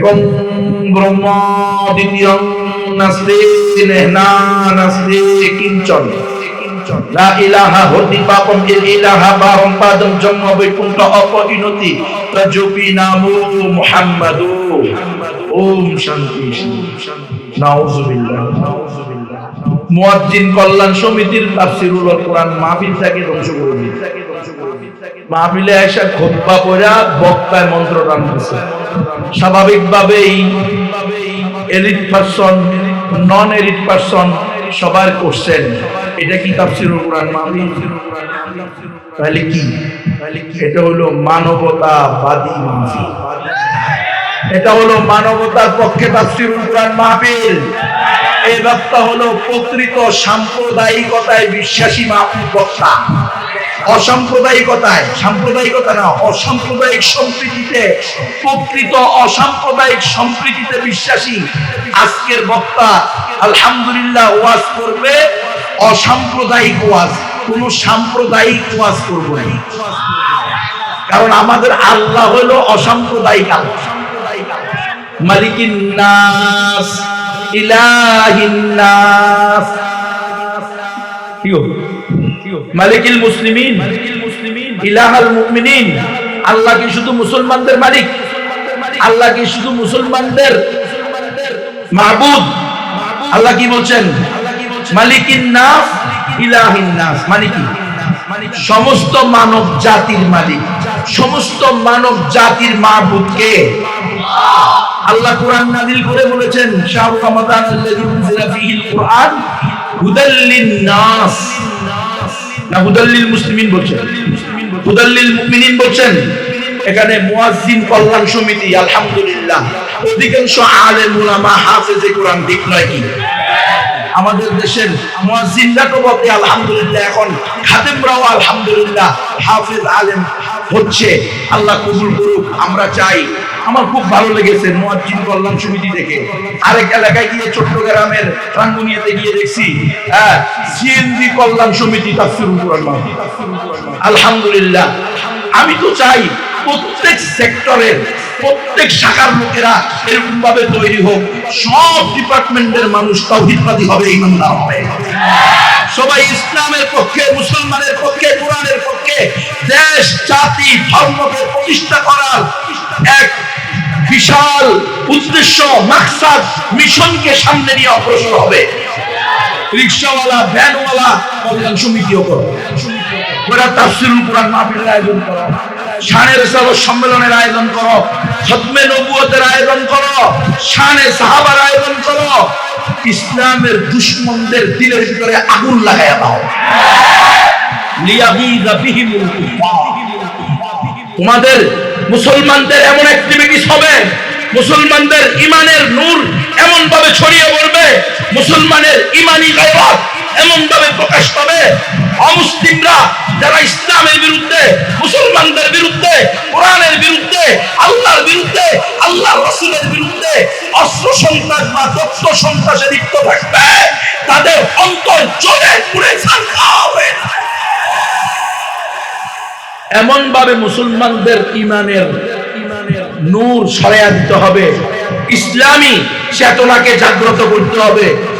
একং ব্রহ্ম দ্বিতীয়ং নাস্তি নেহনা নাস্তি কিঞ্চন। লা ইলাহা হতি পাপম ইল ইলাহা বাহম পাদম জন্ম বৈকুণ্ঠ অপরিণতি প্রজোপি নামু মুহাম্মাদু। ওম শান্তি। নাউজুবিল্লাহ। মুয়াজ্জিন কল্যাণ সমিতির তাফসিরুল কোরআন মাহফিল থেকে ধ্বংস করে দিচ্ছে মাহফিলে এসে খোদ্া পড়া বক্তায় মন্ত্র করছে। স্বাভাবিকভাবেই elite person non elite person সবার কোশ্চেন এটা কি তাফসিরুল কোরআন মাহফিল? তাহলে কি? এটা হলো মানবতাবাদী মাহফিল। এটা হলো মানবতার পক্ষে তাফসিরুল কোরআন মাহফিল। এই বক্তা হলো প্রকৃত সাম্প্রদায়িকতায় বিশ্বাসী মাহফিল বক্তা। অসাম্প্রদায়িকতায়, সাম্প্রদায়িকতা না, অসাম্প্রদায়িক সম্প্রীতিতে, প্রকৃত অসাম্প্রদায়িক সম্প্রীতিতে বিশ্বাসী আজকের বক্তা আলহামদুলিল্লাহ ওয়াজ করবে, অসাম্প্রদায়িক ওয়াজ, কোন সাম্প্রদায়িক ওয়াজ করবে না কারণ আমাদের আল্লাহ হলো অসাম্প্রদায়িক আল্লাহ মালিকিন নাস ইলাহিন নাস? মালিকিল মুসলিমিন, ইলাহাল মুমিনিন। আল্লাহ কি শুধু মুসলমানদের মালিক? আল্লাহ কি শুধু মুসলমানদের মাহবুদ আল্লাহ কি বলছেন? মালিকিন নাস ইলাহিন নাস মানে কি? সমস্ত মানব জাতির মালিক। সমস্ত মানব জাতির মাহবুদ কে? আল্লাহ কোরআন নাযিল করে বলেছেন শাহরু রমাদান আল্লাযী উনজিলা ফীহিল কুরআন হুদাল্লিন নাস না হুদাল্লিল মুসলিমিন বলছেন? হুদাল্লিল মুমিনিন বলছেন, এখানে মুয়াজ্জিন কল্যাণ সমিতি, আলহামদুলিল্লাহ। অধিকাংশ আলেম কোরআন ঠিক নয় কি? আমাদের দেশের মুয়াজ্জিনরা তো বলে আলহামদুলিল্লাহ, এখন খাদেমরাও আলহামদুলিল্লাহ, হাফেজ আলেম হচ্ছে। আল্লাহ কবুল করুক, আমরা চাই আমার খুব ভালো লেগেছে, মুয়াজ্জিন কল্যাণ সমিতি দেখে আরেক এলাকায় গিয়ে চট্টগ্রামের রাঙ্গুনিয়াতে গিয়ে দেখছি হ্যাঁ সিএনজি কল্যাণ সমিতি তাফসিরুল কোরআন আলহামদুলিল্লাহ। আমি তো চাই প্রত্যেক সেক্টরের, প্রত্যেক শাখার লোকেরা এরকম ভাবে তৈরি হোক। সব ডিপার্টমেন্টের মানুষ তাওহীদবাদী হবে, ইমানদার হবে। সবাই ইসলামের পক্ষে, মুসলমানের পক্ষে, কোরআনের পক্ষে, দেশ, জাতি, ধর্মকে প্রতিষ্ঠা করার এক বিশাল উদ্দেশ্য, মাকসাদ, মিশনকে সামনে নিয়ে অগ্রসর হবে। রিক্সাওয়ালা, ভ্যানওয়ালা কল্যাণ সমিতিও করো ওরা তাফসিরুল কোরআন মাহফিলের আয়োজন ইসলামের দুশ্মনদের দিলের ভিতরে আগুন লাগাইয়া দাও। তোমাদের মুসলমানদের এমন হবে মুসলমানদের ইমানের নূর এমন ভাবে ছড়িয়ে পড়বে, মুসলমানের ইমানি গায়রাত এমন ভাবে প্রকাশ পাবে। অমুসলিমরা যারা ইসলামের বিরুদ্ধে, মুসলমানদের বিরুদ্ধে, কোরআনের বিরুদ্ধে, আল্লাহর বিরুদ্ধে আল্লাহ রসুলের বিরুদ্ধে অস্ত্র সন্ত্রাস বা তথ্য সন্ত্রাসে লিপ্ত থাকবে, তাদের অন্তর জলে পুড়ে ছাড়া হবে এমন ভাবে মুসলমানদের ইমানের নূর সরাইয়া দিতে হবে। ইসলামী চেতনাকে জাগ্রত করতে হবে।